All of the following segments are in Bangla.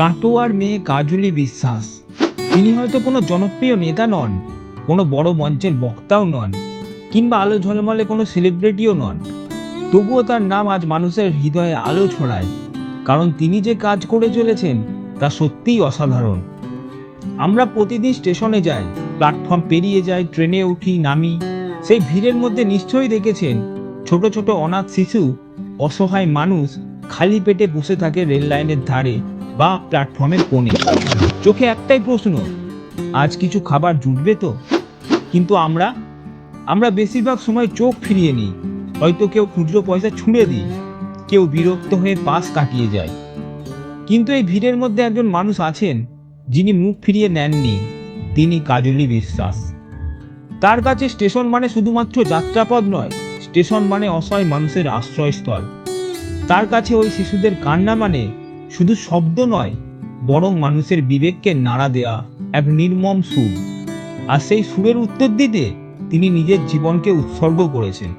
কাটোয়ার মেয়ে কাজলি বিশ্বাস। তিনি হয়তো কোনো জনপ্রিয় নেতা নন, কোনো বড় মঞ্চের বক্তাও নন, কিংবা আলো ঝলমলে কোনো সেলিব্রিটিও নন। তবুও তার নাম আজ মানুষের হৃদয়ে আলো ছড়ায়, কারণ তিনি যে কাজ করে চলেছেন, তা সত্যিই অসাধারণ। আমরা প্রতিদিন স্টেশনে যাই, প্ল্যাটফর্ম পেরিয়ে যাই, ট্রেনে উঠি, নামি। সেই ভিড়ের মধ্যে নিশ্চয়ই দেখেছেন, ছোট ছোট অনাথ শিশু, অসহায় মানুষ, খালি পেটে বসে থাকে রেল লাইনের ধারে। বা প্ল্যাটফর্মের কোণে। চোখে একটাই প্রশ্ন, আজ কিছু খাবার জুটবে তো? কিন্তু আমরা আমরা বেশিরভাগ সময় চোখ ফিরিয়ে নিই, হয়তো কেউ খুচরো পয়সা ছুঁড়ে দিই, কেউ বিরক্ত হয়ে পাশ কাটিয়ে যায়। কিন্তু এই ভিড়ের মধ্যে একজন মানুষ আছেন, যিনি মুখ ফিরিয়ে নেননি, তিনি কাজলি বিশ্বাস। তার কাছে স্টেশন মানে শুধুমাত্র যাত্রাপথ নয়, স্টেশন মানে অসহায় মানুষের আশ্রয়স্থল। তার কাছে ওই শিশুদের কান্না মানে শুধু শব্দ নয়, বরং মানুষের বিবেককে নাড়া দেয়া এক নির্মম সুর। আর সেই সুরের উত্তর দিতে তিনি নিজের জীবনকে উৎসর্গ করেছেন।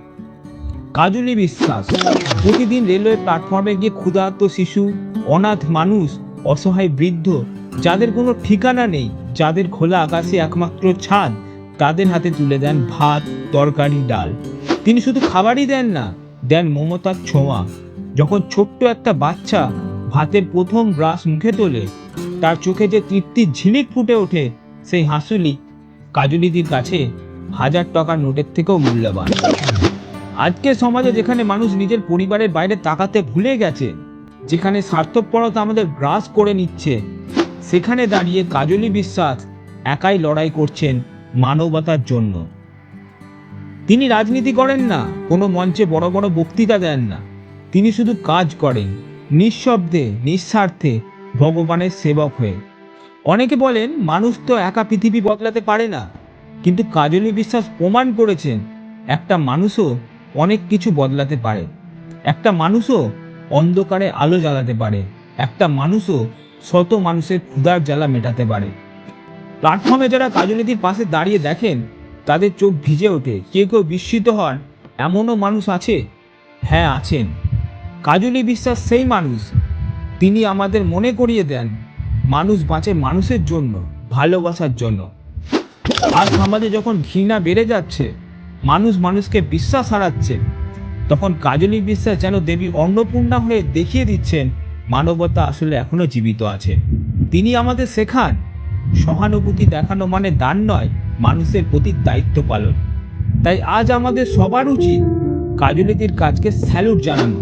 কাজলি বিশ্বাস, প্রতিদিন রেলওয়ে প্ল্যাটফর্মে গিয়ে ক্ষুধার্ত শিশু, অনাথ মানুষ, অসহায় বৃদ্ধ, যাদের কোনো ঠিকানা নেই, যাদের খোলা আকাশে একমাত্র ছাদ, তাদের হাতে তুলে দেন ভাত, তরকারি, ডাল। তিনি শুধু খাবারই দেন না, দেন মমতার ছোঁয়া। যখন ছোট্ট একটা বাচ্চা ভাতের প্রথম গ্রাস মুখে তোলে। তার চোখে যে তৃপ্তির ঝিলিক ফুটে ওঠে, সেই হাসুলি কাজলিদির কাছে হাজার টাকার নোটের থেকেও মূল্যবান। আজকের সমাজে যেখানে মানুষ নিজের পরিবারের বাইরে তাকাতে ভুলে গেছে, যেখানে স্বার্থপরতা আমাদের গ্রাস করে নিচ্ছে, সেখানে দাঁড়িয়ে কাজলি বিশ্বাস একাই লড়াই করছেন মানবতার জন্য। তিনি রাজনীতি করেন না, কোনো মঞ্চে বড় বড় বক্তৃতা দেন না। তিনি শুধু কাজ করেন। নিঃশব্দে, নিঃস্বার্থে ভগবানের সেবক হয়ে। অনেকে বলেন, মানুষ তো একা পৃথিবী বদলাতে পারে না। কিন্তু কাজলী বিশ্বাস প্রমাণ করেছেন, একটা মানুষও অনেক কিছু বদলাতে পারে। একটা মানুষও অন্ধকারে আলো জ্বালাতে পারে। একটা মানুষও শত মানুষের ক্ষুধার জ্বালা মেটাতে পারে। প্ল্যাটফর্মে যারা কাজনীতির পাশে দাঁড়িয়ে দেখেন, তাদের চোখ ভিজে ওঠে। কেউ কেউ বিস্মিত হন, এমনও মানুষ আছে? হ্যাঁ আছেন। কাজলি বিশ্বাস সেই মানুষ, তিনি আমাদের মনে করিয়ে দেন মানুষ বাঁচে মানুষের জন্য, ভালোবাসার জন্য। আর সমাজে যখন ঘৃণা বেড়ে যাচ্ছে, মানুষ মানুষকে বিশ্বাস হারাচ্ছে, তখন কাজলি বিশ্বাস যেন দেবী অন্নপূর্ণা হয়ে দেখিয়ে দিচ্ছেন, মানবতা আসলে এখনও জীবিত আছে। তিনি আমাদের শেখান, সহানুভূতি দেখানো মানে দান নয়, মানুষের প্রতি দায়িত্ব পালন। তাই আজ আমাদের সবার উচিত কাজলিদির কাজকে স্যালুট জানানো,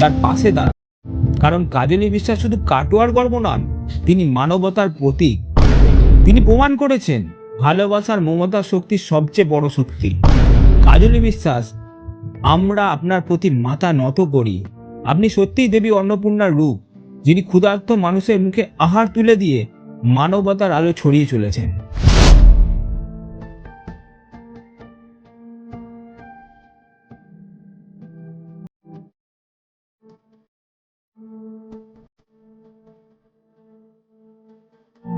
তার পাশে দাঁড়ানো। কারণ কাজলি বিশ্বাস শুধু কাটোয়ার গর্ব নন, তিনি মানবতার প্রতীক। তিনি প্রমাণ করেছেন, ভালোবাসার মমতা শক্তি সবচেয়ে বড় শক্তি। কাজলি বিশ্বাস, আমরা আপনার প্রতি মাথা নত করি। আপনি সত্যিই দেবী অন্নপূর্ণার রূপ, যিনি ক্ষুধার্ত মানুষের মুখে আহার তুলে দিয়ে মানবতার আলো ছড়িয়ে চলেছেন।